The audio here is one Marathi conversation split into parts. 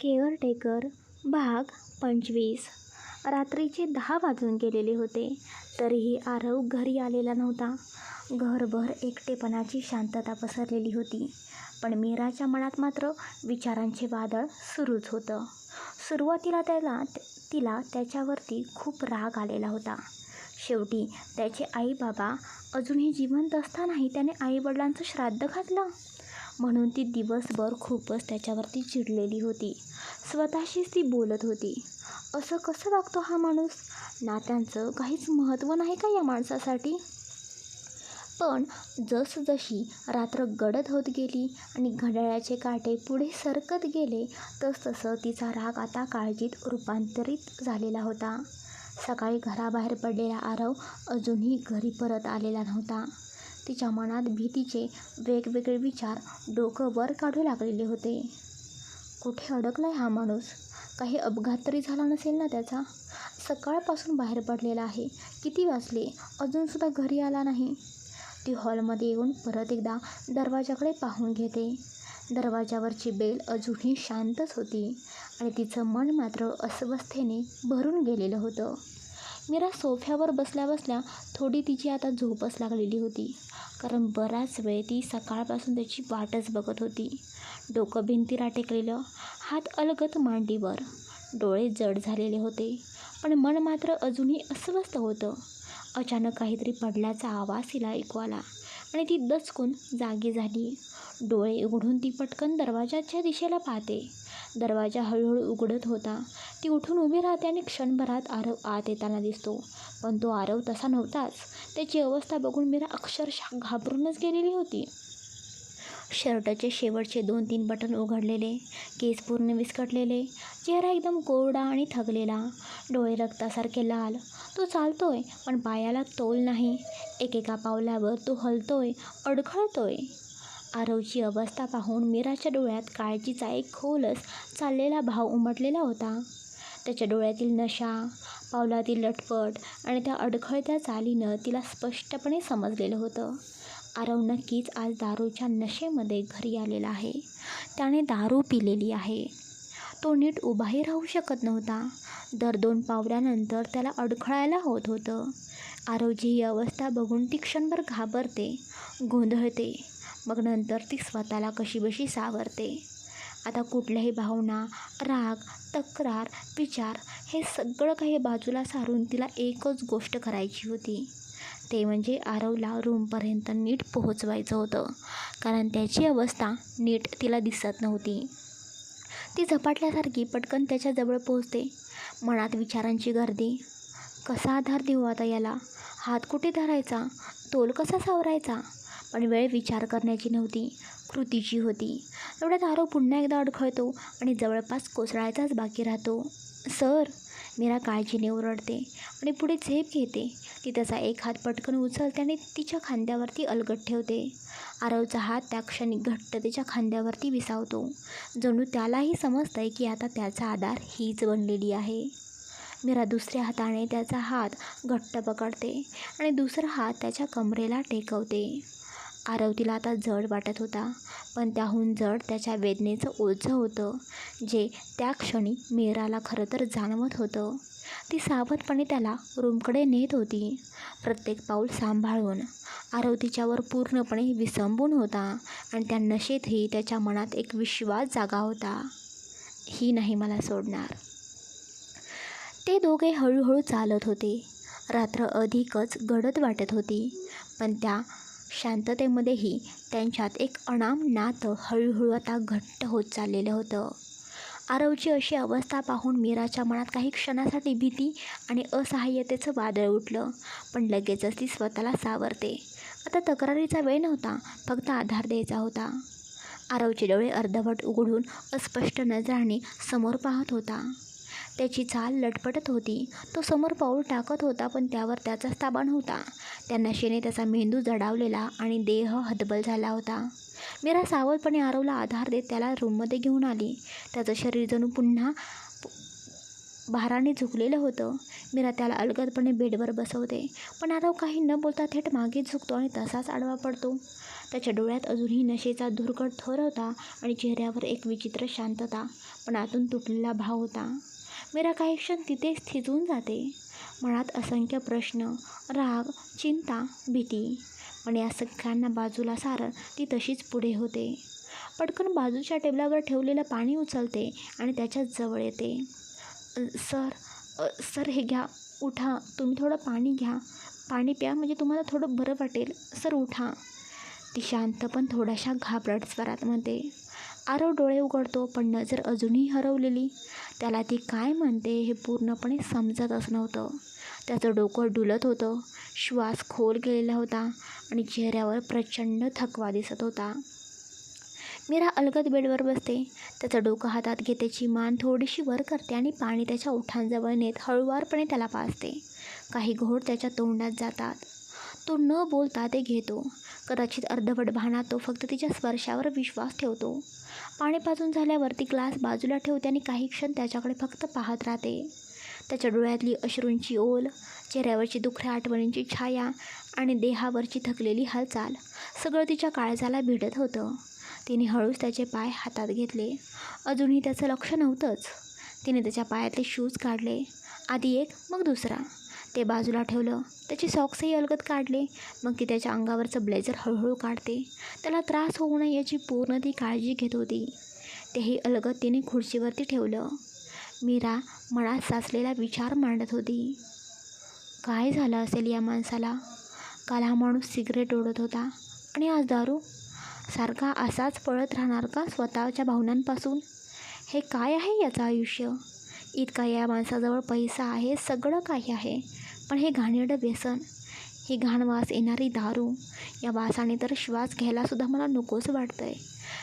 केअरटेकर भाग पंचवीस रात्रीचे दहा वाजून गेलेले होते तरीही आरव घरी आलेला नव्हता. घरभर एकटेपणाची शांतता पसरलेली होती. पण मीराच्या मनात मात्र विचारांचे वादळ सुरूच होतं. सुरुवातीला त्याला तिला त्याच्यावरती खूप राग आलेला होता. शेवटी त्याचे आई बाबा अजूनही जिवंत असतानाही त्याने आईवडिलांचं श्राद्ध घातलं म्हणून ती दिवसभर खूपच त्याच्यावरती चिडलेली होती. स्वतःशीच ती बोलत होती. असं कसं वागतो हा माणूस? नात्यांचं काहीच महत्त्व नाही का या माणसासाठी? पण जसजशी रात्र गडद होत गेली आणि घड्याळाचे काटे पुढे सरकत गेले तसतसं तिचा राग आता काळजीत रूपांतरित झालेला होता. सकाळी घराबाहेर पडलेला आरव अजूनही घरी परत आलेला नव्हता. तिच्या मनात भीतीचे वेगवेगळे विचार डोकं वर काढू लागलेले होते. कुठे अडकलाय हा माणूस? काही अपघात तरी झाला नसेल ना त्याचा? सकाळपासून बाहेर पडलेला आहे. किती वाजले? अजूनसुद्धा घरी आला नाही. ती हॉलमध्ये येऊन परत एकदा दरवाजाकडे पाहून घेते. दरवाजावरची बेल अजूनही शांतच होती आणि तिचं मन मात्र अस्वस्थेने भरून गेलेलं होतं. मीरा सोफ्यावर बसल्या बसल्या थोडी तिची आता झोपच लागलेली होती. कारण बराच वेळ ती सकाळपासून त्याची वाटच बघत होती. डोकं भिंतीला टेकलेलं, हात अलगत मांडीवर. डोळे जड झालेले होते. पण मन मात्र अजूनही अस्वस्थ होतं. अचानक काहीतरी पडल्याचा आवाज तिला ऐकू आला आणि ती दचकून जागी झाली. डोळे उघडून ती पटकन दरवाजाच्या दिशेला पाहते. दरवाजा हळूहळू उघडत होता. ती उठून उभी राहते आणि क्षणभरात आरव आत येताना दिसतो. पण तो आरव तसा नव्हताच. त्याची अवस्था बघून मीरा अक्षरशः घाबरूनच गेलेली होती. शर्टचे शेवटचे दोन तीन बटन उघडलेले, केस पूर्ण विस्कटलेले, चेहरा एकदम कोरडा आणि थकलेला, डोळे रक्तासारखे लाल. तो चालतोय पण पायाला तोल नाही. एकेका पावलावर तो हलतोय, अडखळतोय. आरवची अवस्था पाहून मीराच्या डोळ्यात काळजीचा एक खोलच चाललेला भाव उमटलेला होता. त्याच्या डोळ्यातील नशा, पावलातील लटपट आणि त्या अडखळत्या चालीनं तिला स्पष्टपणे समजलेलं होतं. आरव नक्कीच आज दारूच्या नशेमध्ये घरी आलेला आहे. त्याने दारू पिलेली आहे. तो नीट उभाही राहू शकत नव्हता. दर दोन पावल्यानंतर त्याला अडखळायला होत होतं. आरवची ही अवस्था बघून ती क्षणभर घाबरते, गोंधळते. मग नंतर ती स्वतःला कशीबशी सावरते. आता कुठल्याही भावना, राग, तक्रार, विचार हे सगळं काही बाजूला सारून तिला एकच गोष्ट करायची होती. ते म्हणजे आरवला रूमपर्यंत नीट पोहोचवायचं होतं. कारण त्याची अवस्था नीट तिला दिसत नव्हती. ती झपाटल्यासारखी पटकन त्याच्याजवळ पोहोचते. मनात विचारांची गर्दी. कसा आधार देऊ आता याला? हात कुठे धरायचा? तोल कसा सावरायचा? पण वेळ विचार करण्याची नव्हती, कृतीची होती. एवढ्यात आरव पुन्हा एकदा अडखळतो आणि जवळपास कोसळायचाच बाकी राहतो. सर! मीरा काळजीने ओरडते आणि पुढे झेप घेते. ती त्याचा एक हात पटकन उचलते आणि तिच्या खांद्यावरती अलगट ठेवते. आरवचा हात त्या क्षणी घट्ट तिच्या खांद्यावरती विसावतो. जणू त्यालाही समजतंय की आता त्याचा आधार हीच बनलेली आहे. मीरा दुसऱ्या हाताने त्याचा हात घट्ट पकडते आणि दुसरा हात त्याच्या कमरेला टेकवते. आरवतीला आता जड वाटत होता. पण त्याहून जड त्याच्या वेदनेचं ओझं होतं, जे त्या क्षणी मीराला खरंतर जाणवत होतं. ती सावधपणे त्याला रूमकडे नेत होती. प्रत्येक पाऊल सांभाळून. आरव तिच्यावर पूर्णपणे विसंबून होता आणि त्या नशेतही त्याच्या मनात एक विश्वास जागा होता. ही नाही मला सोडणार. ते दोघे हळूहळू चालत होते. रात्र अधिकच गडद वाटत होती. पण त्या शांततेमध्येही त्यांच्यात एक अनाम नातं हळूहळू आता घट्ट होत चाललेलं होतं. आरवची अशी अवस्था पाहून मीराच्या मनात काही क्षणासाठी भीती आणि असहाय्यतेचं वादळ उठलं. पण लगेचच ती स्वतःला सावरते. आता तक्रारीचा वेळ नव्हता. फक्त आधार द्यायचा होता. आरवचे डोळे अर्धवट उघडून अस्पष्ट नजराने समोर पाहत होता. त्याची चाल लटपटत होती. तो समोर पाऊल टाकत होता पण त्यावर त्याचाच ताबा नव्हता. त्या नशेने त्याचा मेंदू जडावलेला आणि देह हतबल झाला होता. मीरा सावधपणे आरवला आधार देत त्याला रूममध्ये घेऊन आली. त्याचं शरीर जणू पुन्हा भाराने झुकलेलं होतं मीरा त्याला अलगदपणे बेडवर बसवते पण आरव काही न बोलता थेट मागे झुकतो आणि तसाच आडवा पडतो त्याच्या डोळ्यात अजूनही नशेचा धुरकट थर होता आणि चेहऱ्यावर एक विचित्र शांतता पण आतून तुटलेला भाव होता मीरा काही क्षण तिथेच थिजून जाते. मनात असंख्य प्रश्न राग चिंता भीती. पण या सगळ्यांना बाजूला सारत ती तशीच पुढे होते. पटकन बाजूच्या टेबलावर ठेवलेलं पाणी उचलते आणि त्याच्याजवळ येते. सर सर हे घ्या उठा तुम्ही थोडं पाणी घ्या. पाणी प्या म्हणजे तुम्हाला थोडं बरं वाटेल. सर उठा. ती शांत पण थोड्याशा घाबरट स्वरात म्हणते. आरव डोळे उघडतो पण नजर अजूनही हरवलेली. त्याला ती काय म्हणते हे पूर्णपणे समजतच नव्हतं त्याचं डोकं डुलत होतं. श्वास खोल गेलेला होता आणि चेहऱ्यावर प्रचंड थकवा दिसत होता. मीरा अलगद बेडवर बसते. त्याचं डोकं हातात घेते त्याची मान थोडीशी वर करते आणि पाणी त्याच्या ओठांजवळ नेत हळुवारपणे त्याला पाजते. काही घोड त्याच्या तोंडात जातात. तो न बोलता ते घेतो. कदाचित अर्धवट भाना तो फक्त तिच्या स्पर्शावर विश्वास ठेवतो. पाणी पाजून झाल्यावर ती ग्लास बाजूला ठेवते आणि काही क्षण त्याच्याकडे फक्त पाहत राहते. त्याच्या डोळ्यातली अश्रूंची ओल चेहऱ्यावरची दुखऱ्या आठवणींची छाया आणि देहावरची थकलेली हालचाल सगळं तिच्या काळजाला भिडत होतं. तिने हळूच त्याचे पाय हातात घेतले. अजूनही त्याचं लक्ष नव्हतंच. तिने त्याच्या पायातले शूज काढले. आधी एक मग दुसरा. ते बाजूला ठेवलं. त्याचे सॉक्सही अलगद काढले. मग ती त्याच्या अंगावरचं ब्लेझर हळूहळू काढते. त्याला त्रास होऊ नये याची पूर्ण ती काळजी घेत होती. तेही अलगद तिने खुर्चीवरती ठेवलं. मीरा मनात साचलेला विचार मांडत होती. काय झालं असेल या माणसाला? काल हा माणूस सिगरेट ओढत होता. आणि आज दारू? सारखा असाच पळत राहणार का स्वतःच्या भावनांपासून? हे काय आहे याचं आयुष्य? इतका या माणसाजवळ पैसा आहे सगळं काही आहे. पण हे घाणेरडं व्यसन ही घाण वास येणारी दारू या वासाने तर श्वास घ्यायलासुद्धा मला नकोच वाटतं आहे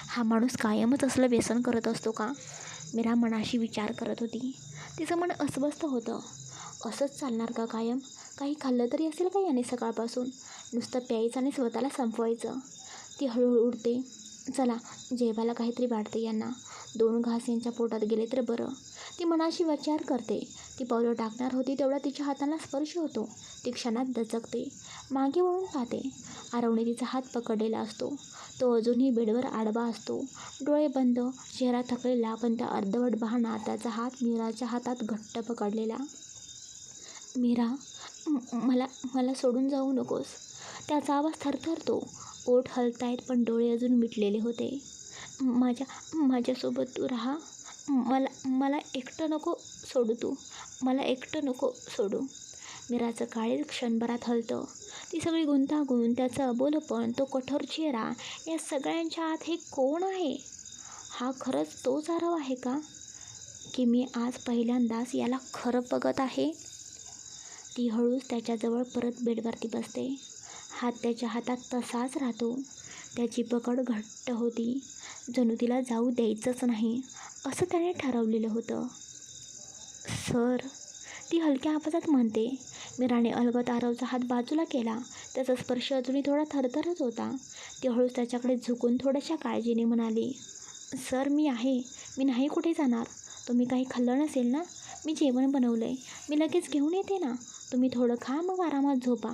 हा माणूस कायमच असलं व्यसन करत असतो का? मीरा मनाशी विचार करत होती. तिचं मन अस्वस्थ होतं. असंच चालणार का कायम? काही खाल्लं तरी असेल का याने सकाळपासून? नुसतं प्यायचं आणि स्वतःला संपवायचं. ती हळूहळू उडते चला जेवायला काहीतरी वाटते यांना. दोन घास यांच्या पोटात गेले तर बरं. ती मनाशी विचार करते. ती पावलं टाकणार होती तेवढा तिच्या हाताला स्पर्श होतो. ती क्षणात दचकते. मागे वळून पाहते. आरवने तिचा हात पकडलेला असतो. तो अजूनही बेडवर आडवा असतो. डोळे बंद चेहरा थकलेला पण त्या अर्धवट बहाणा त्याचा हात मीराच्या हातात घट्ट पकडलेला. मीरा मला मला सोडून जाऊ नकोस. त्याचा आवाज थरथरतो. ओठ हलतायत पण डोळे अजून मिटलेले होते. माझ्या माझ्यासोबत तू राहा. मला मला एकटं नको सोडू तू. मला एकटं नको सोडू. मीराचं काळीज क्षणभरात हलतं. ती सगळी गुंतागुंत त्याचं अबोलपण तो कठोर चेहरा या सगळ्यांच्या आत हे कोण आहे? हा खरंच तोच आरव आहे का? की मी आज पहिल्यांदाच याला खरं बघत आहे? ती हळूच त्याच्याजवळ परत बेडवरती बसते. हात त्याच्या हातात तसाच राहतो. त्याची पकड घट्ट होती. जणू तिला जाऊ द्यायचंच नाही असं त्याने ठरवलेलं होतं. सर ती हलक्या आवाजात म्हणते मीराने अलगत आरवचा हात बाजूला केला त्याचा स्पर्श अजूनही थोडा थरथरत होता. ती हळूच त्याच्याकडे झुकून थोड्याशा काळजीने म्हणाली सर मी आहे मी नाही कुठे जाणार? तुम्ही काही खाल्लं नसेल ना? मी जेवण बनवलं आहे मी लगेच घेऊन येते ना? तुम्ही थोडं खा मग आरामात झोपा.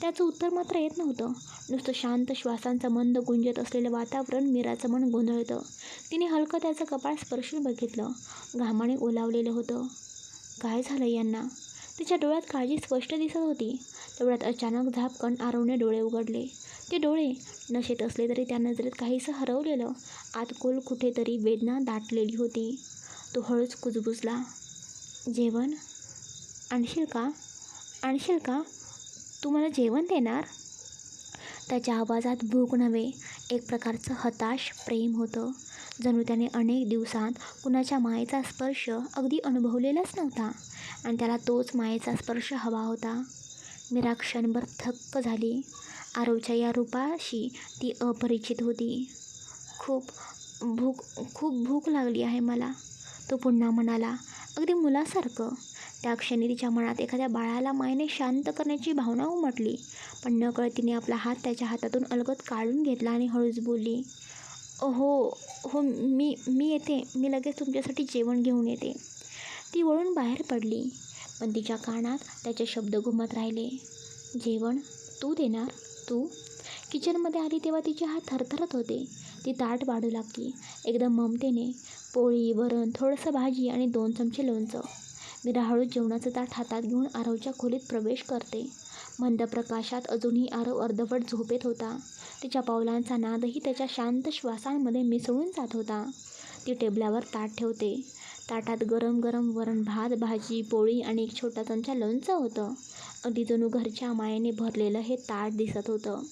त्याचं उत्तर मात्र येत नव्हतं. नुसतं शांत श्वासांचं मंद गुंजत असलेलं वातावरण मीराचं मन गोंधळतं. तिने हलकं त्याचं कपाळ स्पर्शून बघितलं. घामाने ओलावलेलं होतं. काय झालं यांना? तिच्या डोळ्यात काळजी स्पष्ट दिसत होती. तेवढ्यात अचानक झापकण आरवने डोळे उघडले. ते डोळे नशेत असले तरी त्या नजरेत काहीसं हरवलेलं. आतकोल कुठेतरी वेदना दाटलेली होती. तो हळूच कुजबुजला. जेवण? आणशील का? आणशील का? तू मला जेवण देणार? त्याच्या आवाजात भूक नव्हे एक प्रकारचं हताश प्रेम होतं. जणू त्याने अनेक दिवसांत कुणाच्या मायेचा स्पर्श अगदी अनुभवलेलाच नव्हता आणि त्याला तोच मायेचा स्पर्श हवा होता. मीरा क्षणभर थक्क झाली. आरोच्या या रूपाशी ती अपरिचित होती. खूप भूक खूप भूक लागली आहे मला तो पुन्हा म्हणाला. अगदी मुलासारखं. त्या क्षणी तिच्या मनात एखाद्या बाळाला मायने शांत करण्याची भावना उमटली. पण नकळत तिने आपला हात त्याच्या हातातून अलगद काढून घेतला आणि हळूच बोलली हो हो मी मी येते. मी लगेच तुमच्यासाठी जेवण घेऊन येते. ती वळून बाहेर पडली पण तिच्या कानात त्याचे शब्द घुमत राहिले. जेवण? तू देणार? तू? किचनमध्ये आली तेव्हा तिचे हात थरथरत होते. ती ताट वाढू लागली. एकदम ममतेने पोळी वरण थोडंसं भाजी आणि दोन चमचे लोणचं. मीरा हळूच जेवणाचं ताट हातात घेऊन आरवच्या खोलीत प्रवेश करते. मंद प्रकाशात अजूनही आरव अर्धवट झोपेत होता. तिच्या पावलांचा नादही त्याच्या शांत श्वासांमध्ये मिसळून जात होता. ती टेबलावर ताट ठेवते. ताटात गरम गरम वरण भात भाजी पोळी आणि एक छोटा चमचा लोणचं होतं. अगदी जणू घरच्या मायेने भरलेलं हे ताट दिसत होतं.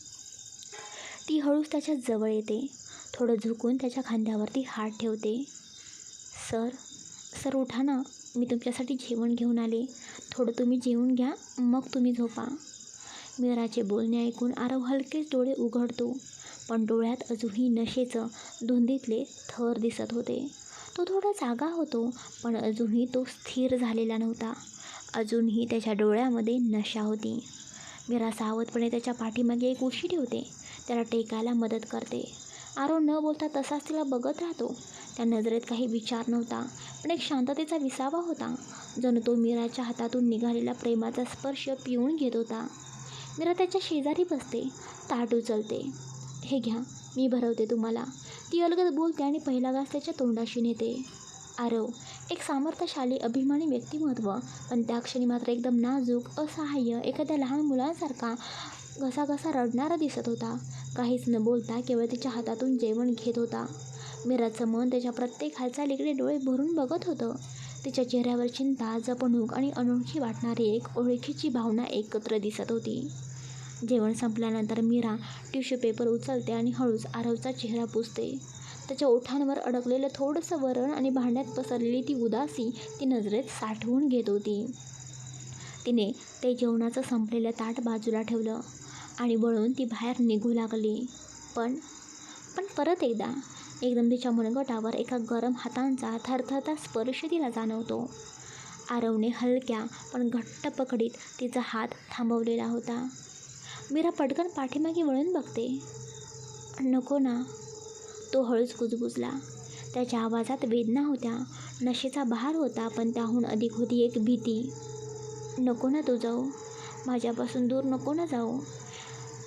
ती हळूच त्याच्याजवळ येते. थोडं झुकून त्याच्या खांद्यावरती हात ठेवते. सर सर उठा ना. मी तुमच्यासाठी जेवण घेऊन आले. थोडं तुम्ही जेवून घ्या मग तुम्ही झोपा. मीराचे बोलणे ऐकून आरव हलकेच डोळे उघडतो. पण डोळ्यात अजूनही नशेचं धुंदीतले थर दिसत होते. तो थोडा जागा होतो पण अजूनही तो स्थिर झालेला नव्हता. अजूनही त्याच्या डोळ्यामध्ये नशा होती. मीरा सावधपणे त्याच्या पाठीमागे एक उशी ठेवते. त्याला टेकायला मदत करते. आरो न बोलता तसाच तिला बघत राहतो. त्या नजरेत काही विचार नव्हता. पण एक शांततेचा विसावा होता जणू तो मीराच्या हातातून निघालेला प्रेमाचा स्पर्श पिऊन घेत होता. मीरा त्याच्या शेजारी बसते ताट उचलते. हे घ्या मी भरवते तुम्हाला. ती अलगद बोलते आणि पहिला घास त्याच्या तोंडाशी नेते. आरव एक सामर्थ्यशाली अभिमानी व्यक्तिमत्व पण त्या क्षणी मात्र एकदम नाजूक असहाय्य एखाद्या लहान मुलांसारखा घसा घसा रडणारा दिसत होता. काहीच न बोलता केवळ तिच्या हातातून जेवण घेत होता. मीराचं मन त्याच्या प्रत्येक हालचालीकडे डोळे भरून बघत होतं. तिच्या चेहऱ्यावर चिंता जपणूक आणि अनोळखी वाटणारी एक ओळखीची भावना एकत्र दिसत होती. जेवण संपल्यानंतर मीरा टिश्यू पेपर उचलते आणि हळूच आरवचा चेहरा पुसते. त्याच्या ओठांवर अडकलेलं थोडंसं वरण आणि भांड्यात पसरलेली ती उदासी ती नजरेत साठवून घेत होती. तिने ते जेवणाचं संपलेलं ताट बाजूला ठेवलं आणि वळून ती बाहेर निघू लागली. पण पण परत एकदा एकदम तिच्या मनगटावर एका गरम हातांचा थरथरता स्पर्श तिला जाणवतो. आरवने हलक्या पण घट्ट पकडीत तिचा हात थांबवलेला होता. मीरा पटकन पाठीमागे वळून बघते. नको ना. तो हळूच कुजबुजला. त्याच्या आवाजात वेदना होत्या. नशेचा बहार होता पण त्याहून अधिक होती एक भीती. नको ना तू जाऊ माझ्यापासून दूर नको ना जाऊ.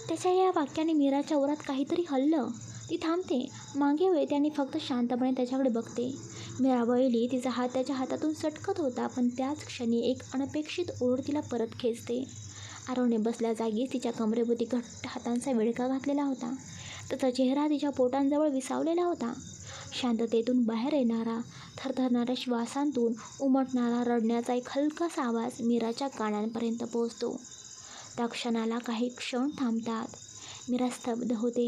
त्याच्या या वाक्याने मीराच्या ओरात काहीतरी हल्लं. ती थांबते. मागे वळते आणि फक्त शांतपणे त्याच्याकडे बघते. मीरा वळली तिचा हात त्याच्या हातातून सटकत होता पण त्याच क्षणी एक अनपेक्षित ओढ तिला परत खेचते. आरवने बसल्या जागी तिच्या कमरेभोवती घट्ट हातांचा विळका घातलेला होता. त्याचा चेहरा तिच्या पोटांजवळ विसावलेला होता. शांततेतून बाहेर येणारा थरथरणाऱ्या श्वासांतून उमटणारा रडण्याचा एक हलकासा आवाज मीराच्या कानांपर्यंत पोहोचतो. त्या क्षणाला काही क्षण थांबतात. मी रस्ताबद्ध होते.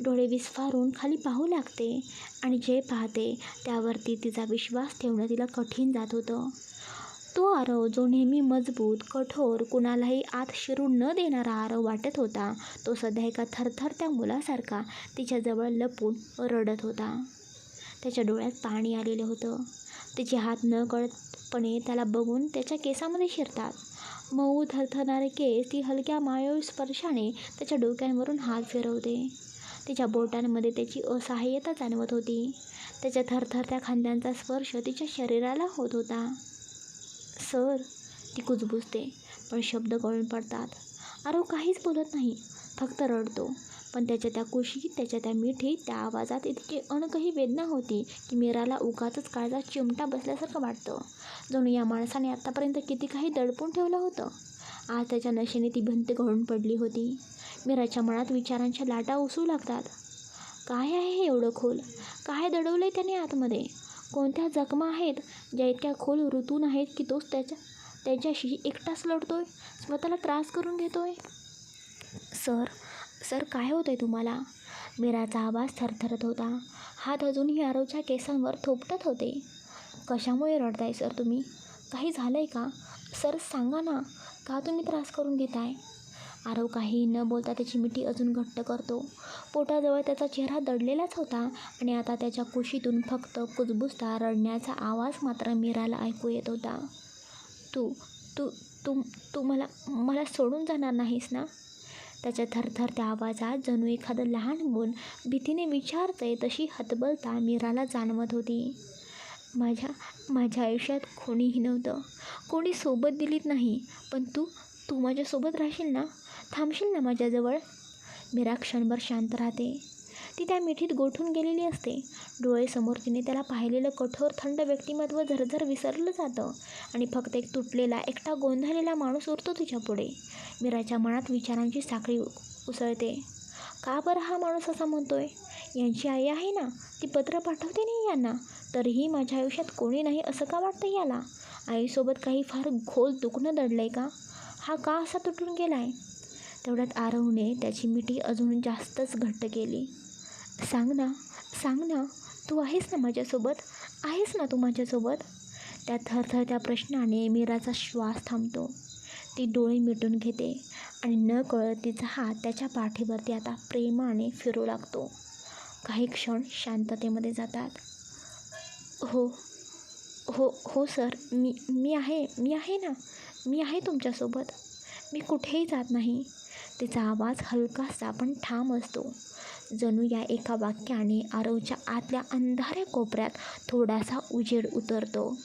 डोळे विस्फारून खाली पाहू लागते आणि जे पाहते त्यावरती तिचा विश्वास ठेवणं तिला कठीण जात होतं. तो आरव जो नेहमी मजबूत कठोर कुणालाही आत शिरू न देणारा आरव वाटत होता तो सध्या एका थरथरत्या मुलासारखा तिच्याजवळ लपून रडत होता. त्याच्या डोळ्यात पाणी आलेलं होतं. तिचे हात न कळतपणे त्याला बघून त्याच्या केसामध्ये शिरतात. मऊ थरथरणारे केस ती हलक्या मायू स्पर्शाने त्याच्या डोक्यांवरून हात फिरवते. तिच्या बोटांमध्ये त्याची असहाय्यता जाणवत होती. त्याच्या थरथरत्या खांद्यांचा स्पर्श तिच्या शरीराला होत होता. सर ती कुजबुजते पण शब्द गळून पडतात. आरो काहीच बोलत नाही फक्त रडतो. पण त्याच्या त्या कुशीत त्याच्या त्या मिठी त्या आवाजात इतकी अणकही वेदना होती की मीराला उगाचच काळजा चिमटा बसल्यासारखं वाटतं. जणू या माणसाने आत्तापर्यंत किती काही दडपून ठेवलं होतं? आज त्याच्या नशेने ती भिंत घडून पडली होती. मीराच्या मनात विचारांच्या लाटा उसू लागतात. काय आहे हे एवढं खोल? काय दडवलं आहे त्याने आतमध्ये? कोणत्या जखमा आहेत ज्या इतक्या खोल ऋतून आहेत की तोच त्याच्या त्याच्याशी एकटाच लढतोय? स्वतःला त्रास करून घेतोय? सर सर काय होतं आहे तुम्हाला? मीराचा आवाज थरथरत होता. हात अजूनही आरोच्या केसांवर थोपटत होते. कशामुळे रडताय सर तुम्ही? काही झालं आहे का? सर सांगा ना. का तुम्ही त्रास करून घेताय? आरव काही न बोलता त्याची मिठी अजून घट्ट करतो. पोटाजवळ त्याचा चेहरा दडलेलाच होता आणि आता त्याच्या कुशीतून फक्त कुजबुजता रडण्याचा आवाज मात्र मीराला ऐकू येत होता. तू तू तू तू मला मला सोडून जाणार नाहीस ना? त्याच्या थरथरत्या आवाजात जणू एखादं लहान मूल भीतीने विचारतंय तशी हतबलता मीराला जाणवत होती. माझ्या माझ्या आयुष्यात कोणीही नव्हतं. कोणी सोबत दिलीत नाही. पण तू तू माझ्यासोबत राहशील ना? थांबशील ना माझ्याजवळ? मीरा क्षणभर शांत राहते. ती त्या मिठीत गोठून गेलेली असते. डोळे समोर तिने त्याला पाहिलेलं कठोर थंड व्यक्तिमत्व झरझर विसरलं जातं आणि फक्त एक तुटलेला एकटा गोंधळलेला माणूस उरतो तिच्या पुढे. मीराच्या मनात विचारांची साखळी उ- उसळते. का बरं हा माणूस असा म्हणतोय? यांची आई आहे ना? ती पत्र पाठवते नाही यांना? तरीही माझ्या आयुष्यात कोणी नाही असं का वाटतं याला? आईसोबत काही फार खोल दुखणं दडलं आहे का? हा का असा तुटून गेला आहे तेवढ्यात आरवने त्याची मिठी अजून जास्तच घट्ट केली. सांग ना सांग ना तू आहेस ना माझ्यासोबत? आहेस ना तू माझ्यासोबत? त्या थरथरत्या प्रश्नाने मीराचा श्वास थांबतो. ती डोळे मिटून घेते आणि न कळत तिचा हात त्याच्या पाठीवरती आता प्रेमाने फिरू लागतो. काही क्षण शांततेमध्ये जातात. हो हो हो सर मी मी आहे मी आहे ना मी आहे तुमच्यासोबत. मी कुठेही जात नाही. तिचा आवाज हलकासा पण ठाम असतो. जणू या एका वाक्याने आरवच्या आतल्या अंधाऱ्या कोपऱ्यात थोडासा उजेड उतरतो.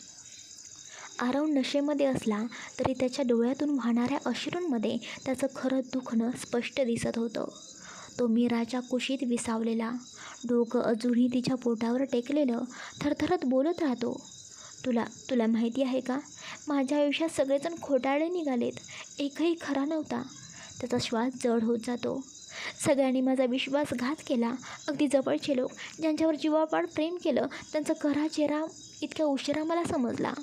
आरव नशेमध्ये असला तरी त्याच्या डोळ्यातून वाहणाऱ्या अश्रूंमध्ये त्याचं खरं दुखणं स्पष्ट दिसत होतं. तो मीराच्या कुशीत विसावलेला डोकं अजूनही तिच्या पोटावर टेकलेलं थरथरत बोलत राहतो. तुला तुला माहिती आहे का? माझ्या आयुष्यात सगळेजण खोटाळे निघालेत. एकही खरा नव्हता. त्याचा श्वास जड होत जातो. सगळ्यांनी माझा विश्वासघात केला. अगदी जवळचे लोक ज्यांच्यावर जीवापाड प्रेम केलं त्यांचा खरा चेहरा इतक्या उशिरा मला समजला.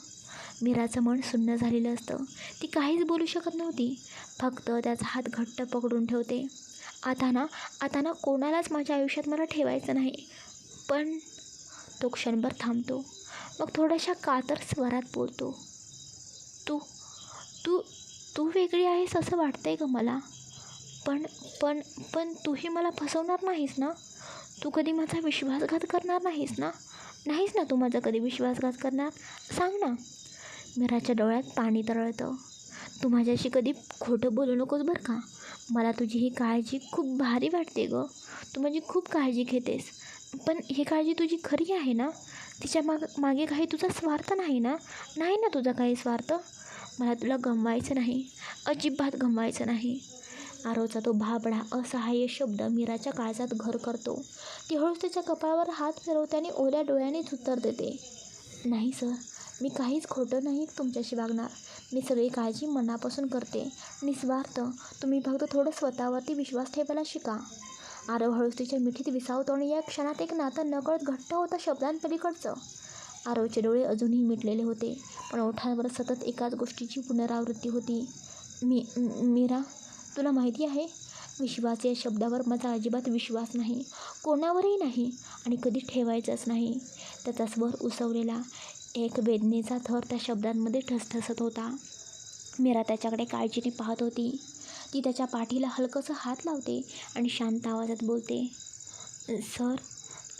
मीराचं मन सुन्न झालेलं असतं. ती काहीच बोलू शकत नव्हती. फक्त त्याचा हात घट्ट पकडून ठेवते. आता ना आता ना कोणालाच माझ्या आयुष्यात मला ठेवायचं नाही. पण तो क्षणभर थांबतो. मग थोड्याशा कातर स्वरात बोलतो. तू तू तू वेगळी आहेस असं वाटतंय का मला? पण पण पण तूही मला फसवणार नाहीस ना? तू कधी माझा विश्वासघात करणार नाहीस ना? नाहीस ना तू माझा कधी विश्वासघात करणार? सांग ना. मिराच्या डोळ्यात पाणी तरळतं. तू माझ्याशी कधी खोटं बोलू नकोस बरं का? मला तुझी ही काळजी खूप भारी वाटते गं. तू माझी खूप काळजी घेतेस. पण ही काळजी तुझी खरी आहे ना? तिच्या माग मागे काही तुझा स्वार्थ नाही ना? नाही ना तुझा काही स्वार्थ? मला तुला गमवायचं नाही. अजिबात गमवायचं नाही. आरोचा तो भाबडा असहाय्य शब्द मीराच्या काळजात घर करतो. ती हळूच त्याच्या कपाळावर हात फिरवते आणि ओल्या डोळ्यानेच उत्तर देते. नाही सर. मी काहीच खोटं नाही तुमच्याशी वागणार. मी सगळी काळजी मनापासून करते. निस्वार्थ. तुम्ही फक्त थोडं स्वतःवरती विश्वास ठेवायला शिका. आरव हळूच तिच्या मिठीत विसावतो आणि या क्षणात एक नातं नकळत घट्ट होतं शब्दांपलीकडचं. आरवचे डोळे अजूनही मिटलेले होते पण ओठांवर सतत एकाच गोष्टीची पुनरावृत्ती होती. मी मीरा तुला माहिती आहे? विश्वास या शब्दावर माझा अजिबात विश्वास नाही. कोणावरही नाही आणि कधी ठेवायचाच नाही. त्याचा स्वर उसवलेला एक वेदनेचा थर त्या शब्दांमध्ये ठसठसत होता. मीरा त्याच्याकडे काळजीने पाहत होती. ती त्याच्या पाठीला हलकंसं हात लावते आणि शांत आवाजात बोलते सर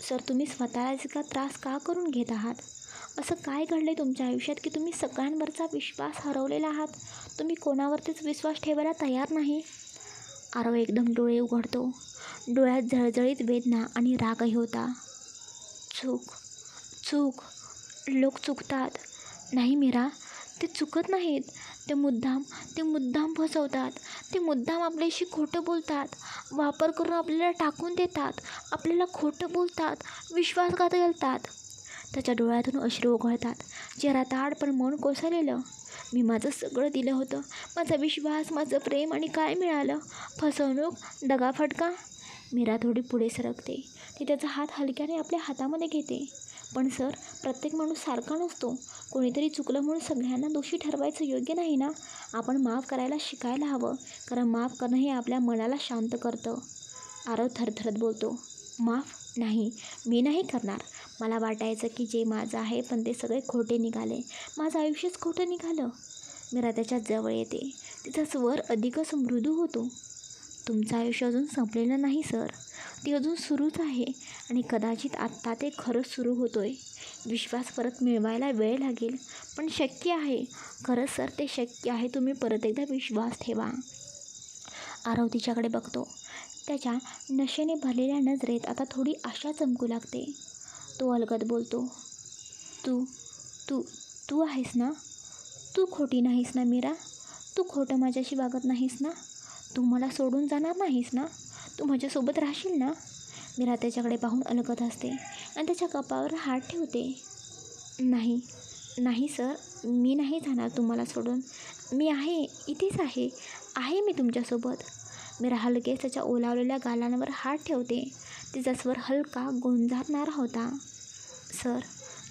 सर तुम्ही स्वतःला इतका त्रास का करून घेत आहात? असं काय घडलं आहे तुमच्या आयुष्यात की तुम्ही सगळ्यांवरचा विश्वास हरवलेला आहात? तुम्ही कोणावरतीच विश्वास ठेवायला तयार नाही. आरव एकदम डोळे उघडतो. डोळ्यात जळजळीत वेदना आणि रागही होता. चूक चूक. लोक चुकतात. नाही मीरा ते चुकत नाहीत. ते मुद्दाम ते मुद्दाम फसवतात. ते मुद्दाम आपल्याशी खोटं बोलतात. वापर करून आपल्याला टाकून देतात. आपल्याला खोटं बोलतात. विश्वासघात घालतात. त्याच्या डोळ्यातून अश्रू ओघळतात चेहरा ताड पण मन कोसळलेलं. मी माझं सगळं दिलं होतं. माझा विश्वास माझं प्रेम आणि काय मिळालं? फसवणूक? दगाफटका मीरा थोडी पुढे सरकते. ती त्याचा हात हलक्याने आपल्या हातामध्ये घेते. पण सर प्रत्येक माणूस सारखा नसतो. कोणीतरी चुकलं म्हणून सगळ्यांना दोषी ठरवायचं योग्य नाही ना? आपण माफ करायला शिकायला हवं. कारण माफ करणं हे आपल्या मनाला शांत करतं. आरव थरथरत बोलतो माफ नाही. मी नाही करणार. मला वाटायचं की जे माझं आहे पण ते सगळे खोटे निघाले. माझं आयुष्यच खोटं निघालं. मीरा त्याच्याजवळ येते. तिचा स्वर अधिकच मृदू होतो. तुमचं आयुष्य अजून संपलेलं नाही सर. ती अजून सुरूच आहे आणि कदाचित आत्ता ते खरंच सुरू होतो आहे विश्वास परत मिळवायला वेळ लागेल पण शक्य आहे. खरंच सर ते शक्य आहे. तुम्ही परत एकदा विश्वास ठेवा. आरव तिच्याकडे बघतो. त्याच्या नशेने भरलेल्या नजरेत आता थोडी आशा चमकू लागते. तो अलगद बोलतो तू तू तू आहेस ना? तू खोटी नाहीस ना मीरा? तू खोटं माझ्याशी वागत नाहीस ना? तू मला सोडून जाणार नाहीस ना? तू माझ्यासोबत राहशील ना? मीरा त्याच्याकडे पाहून अलगत असते आणि त्याच्या कपावर हात ठेवते. नाही नाही सर मी नाही जाणार तुम्हाला सोडून. मी आहे इथेच आहे आहे मी तुमच्यासोबत. मीरा हलकेच त्याच्या ओलावलेल्या गालांवर हात ठेवते. तिचा स्वर हलका गोंजारणारा होता. सर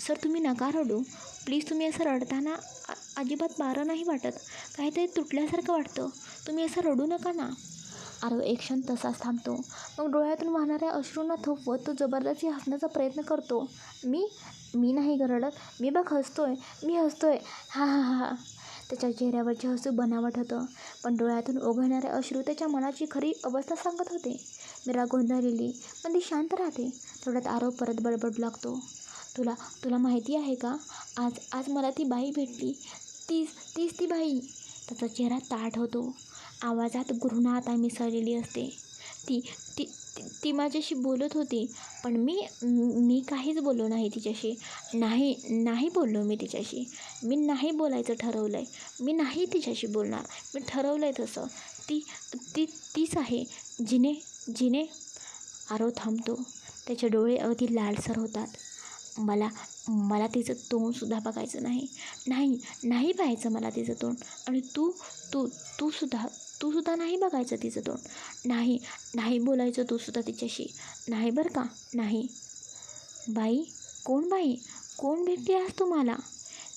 सर तुम्ही नका रडू प्लीज तुम्ही असं रडताना अ- अजिबात बारं नाही वाटत. काहीतरी तुटल्यासारखं वाटतं. तुम्ही असं रडू नका ना. आरव एक क्षण तसाच थांबतो. मग डोळ्यातून वाहणाऱ्या अश्रूंना थोपवत तो जबरदस्ती हसण्याचा प्रयत्न करतो. मी मी नाही रडत. मी बघ हसतो आहे मी हसतोय. हा हा हा हा. त्याच्या चेहऱ्यावरचे हसू बनावट होतं. पण डोळ्यातून ओघळणारे अश्रू त्याच्या मनाची खरी अवस्था सांगत होते. मीरा गोंधळलेली पण ती शांत राहते. तेवढ्यात आरोप परत बडबडू लागतो. तुला तुला माहिती आहे का? आज आज मला ती बाई भेटली. तीच तीच ती बाई. त्याचा चेहरा ताठ होतो. आवाजात घृणात मिसळलेली असते. ती ती ती- ती माझ्याशी बोलत होती पण मी मी काहीच बोललो नाही तिच्याशी. नाही नाही बोललो मी तिच्याशी. मी नाही बोलायचं ठरवलं आहे मी नाही तिच्याशी बोलणार. मी ठरवलं आहे तसं. ती ती तीच आहे. जिने जिने. आरो थांबतो. त्याचे डोळे अगदी लालसर होतात. मला मला तिचं तोंडसुद्धा बघायचं नाही. नाही नाही पाहायचं मला तिचं तोंड. आणि तू तू तूसुद्धा तूसुद्धा नाही बघायचं तिचं तोंड. नाही नाही बोलायचं तूसुद्धा तिच्याशी. नाही बरं का? नाही. बाई कोण बाई? कोण भेटली आज तुम्हाला?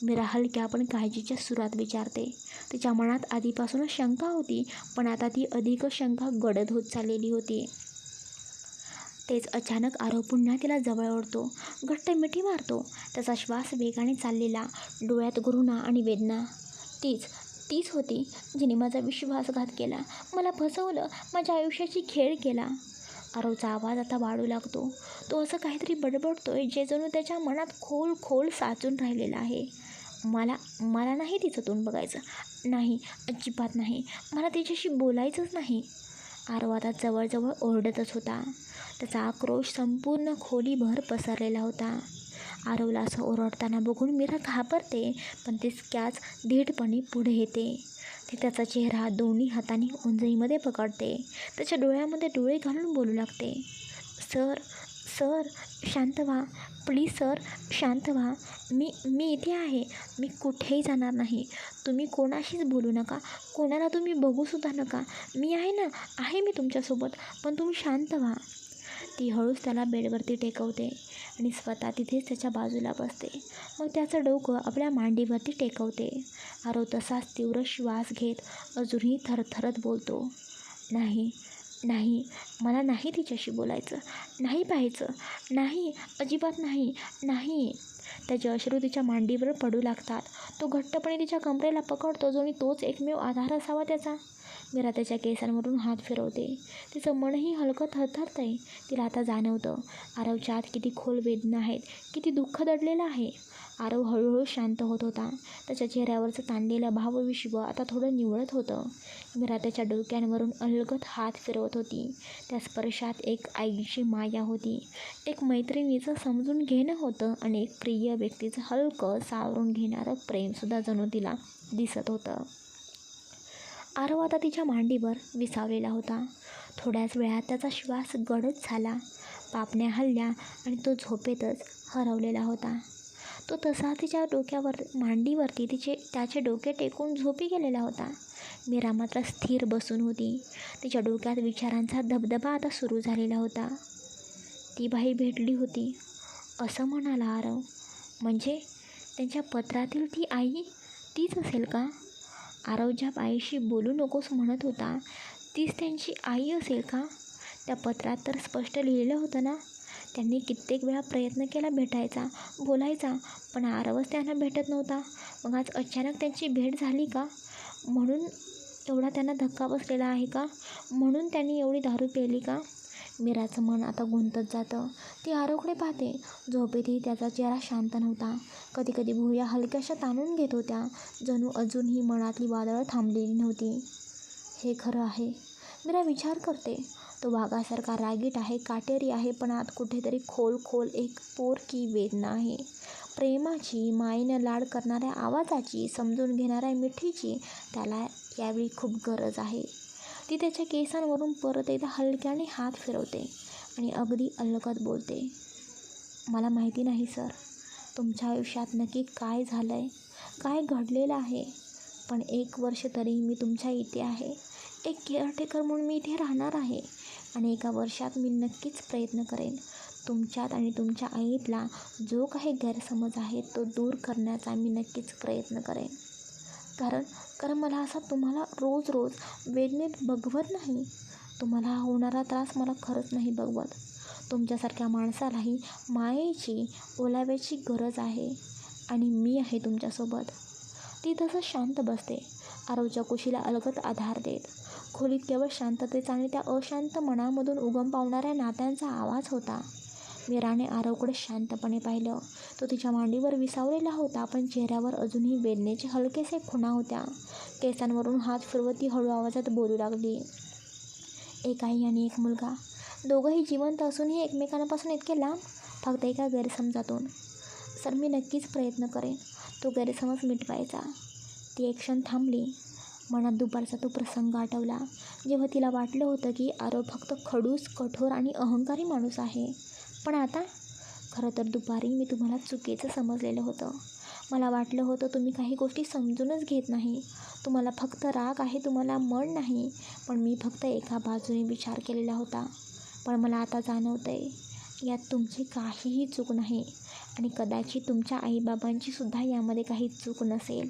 मीरा हलक्या पण काळजीच्या सुरात विचारते. तिच्या मनात आधीपासूनच शंका होती पण आता ती अधिक शंका गडद होत चाललेली होती. तेच अचानक आरव पुन्हा तिला जवळ ओढतो. घट्ट मिठी मारतो. त्याचा श्वास वेगाने चाललेला डोळ्यात घृणा आणि वेदना. तीच तीच होती जिने माझा विश्वासघात केला. मला फसवलं. माझ्या आयुष्याची खेळ केला. आरवचा आवाज आता वाढू लागतो. तो असं काहीतरी बडबडतोय जे जणू त्याच्या मनात खोल खोल साचून राहिलेला आहे. मला मला नाही तिचं तोंड बघायचं. नाही अजिबात नाही. मला तिच्याशी बोलायचंच नाही. आरव जवळजवळ ओरडतच होता. त्याचा आक्रोश संपूर्ण खोलीभर पसरलेला होता. आरवला असं ओरडताना बघून मीरा घाबरते पण तितक्याच धीटपणे पुढे येते. ती त्याचा चेहरा दोन्ही हाताने उंजळीमध्ये पकडते. त्याच्या डोळ्यामध्ये डोळे घालून बोलू लागते. सर सर शांत व्हा. प्लीज सर शांत व्हा. मी मी इथे आहे. मी कुठेही जाणार नाही. तुम्ही कोणाशीच बोलू नका. कोणाला तुम्ही बघूसुद्धा नका. मी आहे ना आहे मी तुमच्यासोबत. पण तुम्ही शांत व्हा. ती हळूच त्याला बेडवरती टेकवते आणि स्वतः तिथेच त्याच्या बाजूला बसते. मग त्याचं डोकं आपल्या मांडीवरती टेकवते. आरो तसाच तीव्र श्वास घेत अजूनही थरथरत बोलतो. नाही नाही. मला नाही तिच्याशी बोलायचं. नाही पाहायचं. नाही अजिबात नाही. नाही. त्याचे अश्रू तिच्या मांडीवर पडू लागतात. तो घट्टपणे तिच्या कमरेला पकडतो जो आणि तोच एकमेव आधार असावा त्याचा. मीरा त्याच्या केसांवरून हात फिरवते. तिचं मनही हलकं थरथरतं आहे तिला आता जाणवतं आरवच्या आत किती खोल वेदना आहेत किती दुःख दडलेलं आहे. आरव हळूहळू शांत होत होता. त्याच्या चेहऱ्यावरचं ताणलेलं भावविश्व आता थोडं निवळत होतं. मीरा त्याच्या डोक्यांवरून अलगत हात फिरवत होती. त्या स्पर्शात एक आईची माया होती. एक मैत्रिणीचं समजून घेणं होतं आणि एक प्रिय व्यक्तीचं हलकं सावरून घेणारं प्रेमसुद्धा जणू तिला दिसत होतं. आरव आता तिच्या मांडीवर विसावलेला होता. थोड्याच वेळात त्याचा श्वास गडद झाला. पापण्या हल्ल्या आणि तो झोपेतच हरवलेला होता. तो तसा तिच्या डोक्यावर मांडीवरती तिचे त्याचे डोके टेकून झोपी गेलेला होता. मीरा मात्र स्थिर बसून होती. तिच्या डोक्यात विचारांचा धबधबा आता सुरू झालेला होता. ती बाई भेटली होती. असं म्हणाला आरव. म्हणजे त्यांच्या पत्रातील ती आई तीच असेल का? आरव ज्या बाईशी बोलू नकोस म्हणत होता तीच त्यांची आई असेल का? त्या पत्रात तर स्पष्ट लिहिलेलं होतं ना? त्यांनी कित्येक वेळा प्रयत्न केला भेटायचा बोलायचा पण आरवच त्यांना भेटत नव्हता. मग आज अचानक त्यांची भेट झाली का? म्हणून एवढा त्यांना धक्का बसलेला आहे का? म्हणून त्यांनी एवढी दारू प्यायली का? मीराचं मन आता गुंतत जातं. ती आरोकडे पाहते. झोपेतही त्याचा चेहरा शांत नव्हता. कधी कधी भुया हलक्याशा ताणून घेत होत्या. जणू अजूनही मनातली वादळं थांबलेली नव्हती. हे खरं आहे. मीरा विचार करते. तो वाघासारखा रागीट आहे काटेरी आहे पण आत कुठेतरी खोल खोल एक पोरकी वेदना आहे. प्रेमाची मायेनं लाड करणाऱ्या आवाजाची समजून घेणाऱ्या मिठीची त्याला यावेळी खूप गरज आहे. ती त्याच्या केसांवरून परत एकदा हलक्याने हात फिरवते आणि अगदी अलगद बोलते मला माहिती नाही सर. तुमच्या आयुष्यात नक्की काय झालं आहे काय घडलेलं आहे? पण एक वर्ष तरी मी तुमच्या इथे आहे. एक केअरटेकर म्हणून मी इथे राहणार आहे. आणि एका वर्षात मी नक्कीच प्रयत्न करेन. तुमच्यात आणि तुमच्या आईतला जो काही गैरसमज आहे तो दूर करण्याचा मी नक्कीच प्रयत्न करेन. कारण कारण मला असा तुम्हाला रोज रोज वेदनेत बघवत नाही. तुम्हाला होणारा त्रास मला खरंच नाही बघवत. तुमच्यासारख्या माणसालाही मायेची ओलाव्याची गरज आहे आणि मी आहे तुमच्यासोबत. ती तसं शांत बसते. आरवच्या कुशीला अलगत आधार देत. खोलीत केवळ शांततेचा आणि त्या अशांत मनामधून उगम पावणाऱ्या नात्यांचा आवाज होता. मीराने आरवकडे शांतपणे पाहिलं. तो तिच्या मांडीवर विसावलेला होता पण चेहऱ्यावर अजूनही वेदनेचे हलकेसे खुणा होत्या. केसांवरून हात फिरवत ती हळू आवाजात बोलू लागली. एक आई आणि एक मुलगा. दोघंही जिवंत असूनही एकमेकांपासून इतके लांब? फक्त एका गैरसमजातून. सर मी नक्कीच प्रयत्न करेन. तो गैरसमज मिटवायचा. ती एक क्षण थांबली. मनात दुपारचा तो प्रसंग आठवला. जेव्हा तिला वाटलं होतं की आरव फक्त खडूस कठोर आणि अहंकारी माणूस आहे. पण आता खरं तर दुपारी मी तुम्हाला चुकीचं समजलेलं होतं. मला वाटलं होतं तुम्ही काही गोष्टी समजूनच घेत नाही. तुम्हाला फक्त राग आहे तुम्हाला मन नाही. पण मी फक्त एका बाजूने विचार केलेला होता. पण मला आता जाणवतं आहे यात तुमची काहीही चूक नाही आणि कदाचित तुमच्या आईबाबांची सुद्धा यामध्ये काही चूक नसेल.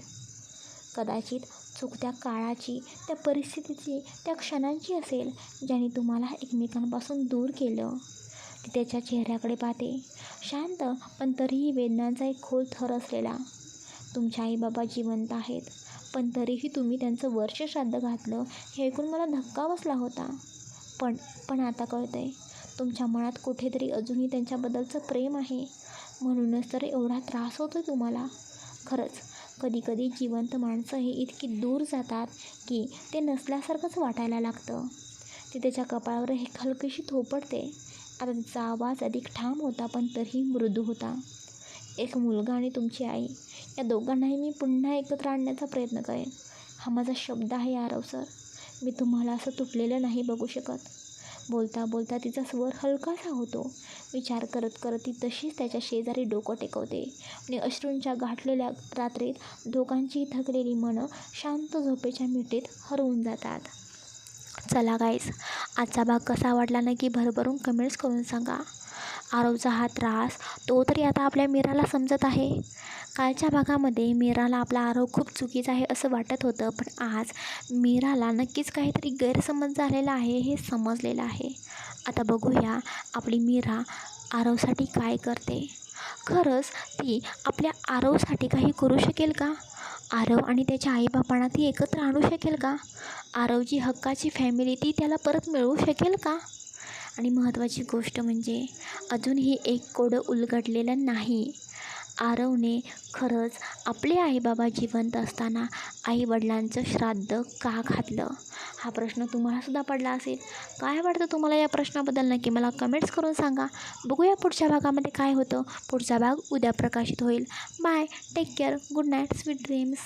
कदाचित चूक त्या काळाची त्या परिस्थितीची त्या क्षणांची असेल ज्याने तुम्हाला एकमेकांपासून दूर केलं. ती त्याच्या चेहऱ्याकडे पाहते. शांत पण तरीही वेदनांचा एक खोल थर असलेला. तुमचे आईबाबा जिवंत आहेत पण तरीही तुम्ही त्यांचं वर्ष श्राद्ध घातलं हे ऐकून मला धक्का बसला होता. पण पण आता कळतं आहे तुमच्या मनात कुठेतरी अजूनही त्यांच्याबद्दलचं प्रेम आहे. म्हणूनच तर एवढा त्रास होतो आहे तुम्हाला. खरंच कधीकधी जिवंत माणसं हे इतकी दूर जातात की ते नसल्यासारखंच वाटायला लागतं. ती त्याच्या कपाळावर एक हलकीशी थोपडते. आता त्यांचा आवाज अधिक ठाम होता पण तरीही मृदू होता. एक मुलगा आणि तुमची आई या दोघांनाही मी पुन्हा एकत्र आणण्याचा प्रयत्न करेन. हा माझा शब्द आहे आरव सर. मी तुम्हाला असं तुटलेलं नाही बघू शकत. बोलता बोलता तिचा स्वर हलकासा होतो. विचार करत करत ती तशीच त्याच्या शेजारी डोकं टेकवते आणि अश्रूंच्या गाठलेल्या रात्रीत दोघांची थकलेली मनं शांत झोपेच्या मिठीत हरवून जातात. चला गाईज आजचा भाग कसा वाटला नक्की भरभरून कमेंट्स करून सांगा. आरवचा हा त्रास तो तरी आता आपल्या मीराला समजत आहे. कालच्या भागामध्ये मीराला आपला आरव खूप चुकीचा आहे असं वाटत होतं पण आज मीराला नक्कीच काहीतरी गैरसमज झालेला आहे हे समजलेलं आहे. आता बघूया आपली मीरा आरवसाठी काय करते. खरंच ती आपल्या आरवसाठी काही करू शकेल का? आरव आणि त्याच्या आईबापांना ती एकत्र आणू शकेल का? आरवची हक्काची फॅमिली ती त्याला परत मिळवू शकेल का? आणि महत्त्वाची गोष्ट म्हणजे अजूनही एक कोडं उलगडलेलं नाही. आरवने खरंच आपले आईबाबा जिवंत असताना आईवडिलांचं श्राद्ध का घातलं? हा प्रश्न तुम्हालासुद्धा पडला असेल. काय वाटतं तुम्हाला या प्रश्नाबद्दल? नक्की मला कमेंट्स करून सांगा. बघूया पुढच्या भागामध्ये काय होतं. पुढचा भाग उद्या प्रकाशित होईल. Bye take care good night sweet dreams